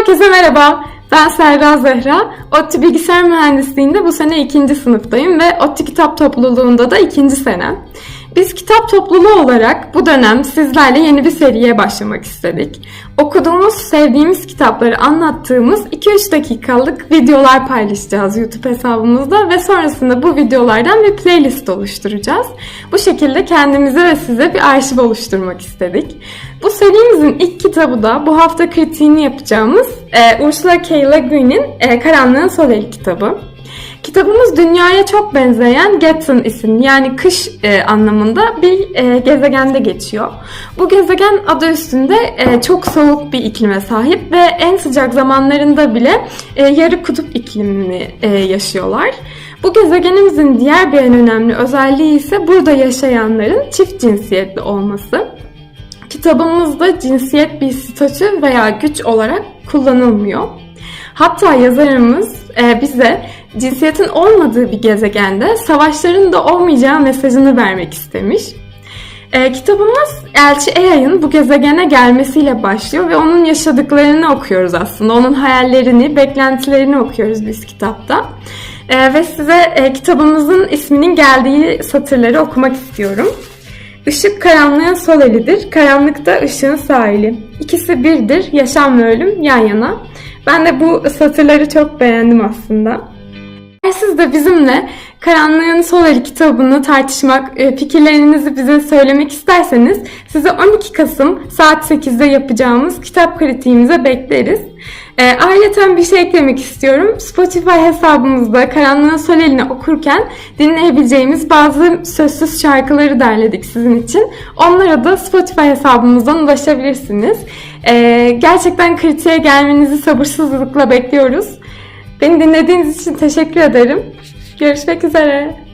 Herkese merhaba. Ben Serra Zehra. ODTÜ Bilgisayar Mühendisliği'nde bu sene ikinci sınıftayım ve ODTÜ Kitap Topluluğu'nda da ikinci senem. Biz kitap topluluğu olarak bu dönem sizlerle yeni bir seriye başlamak istedik. Okuduğumuz, sevdiğimiz kitapları anlattığımız 2-3 dakikalık videolar paylaşacağız YouTube hesabımızda ve sonrasında bu videolardan bir playlist oluşturacağız. Bu şekilde kendimize ve size bir arşiv oluşturmak istedik. Bu serimizin ilk kitabı da bu hafta kritiğini yapacağımız e, Ursula K. Le Guin'in e, Karanlığın Sol El kitabı. Kitabımız dünyaya çok benzeyen Getson isimli yani kış e, anlamında bir e, gezegende geçiyor. Bu gezegen adı üstünde e, çok soğuk bir iklime sahip ve en sıcak zamanlarında bile e, yarı kutup iklimini e, yaşıyorlar. Bu gezegenimizin diğer bir en önemli özelliği ise burada yaşayanların çift cinsiyetli olması. Kitabımızda cinsiyet bir statü veya güç olarak kullanılmıyor. Hatta yazarımız e, bize cinsiyetin olmadığı bir gezegende savaşların da olmayacağı mesajını vermek istemiş. E, kitabımız Elçi Eay'ın bu gezegene gelmesiyle başlıyor ve onun yaşadıklarını okuyoruz aslında. Onun hayallerini, beklentilerini okuyoruz biz kitapta. E, ve size e, kitabımızın isminin geldiği satırları okumak istiyorum. Işık karanlığın sol elidir, karanlıkta ışığın sağ eli. İkisi birdir, yaşam ve ölüm yan yana. Ben de bu satırları çok beğendim aslında. Eğer siz de bizimle Karanlığın Sol Eli kitabını tartışmak, e, fikirlerinizi bize söylemek isterseniz size 12 Kasım saat 8'de yapacağımız kitap kritiğimize bekleriz. E, ayrıca bir şey eklemek istiyorum. Spotify hesabımızda Karanlığın Sol Eli'ni okurken dinleyebileceğimiz bazı sözsüz şarkıları derledik sizin için. Onlara da Spotify hesabımızdan ulaşabilirsiniz. E, gerçekten kritiğe gelmenizi sabırsızlıkla bekliyoruz. Beni dinlediğiniz için teşekkür ederim. Görüşmek üzere.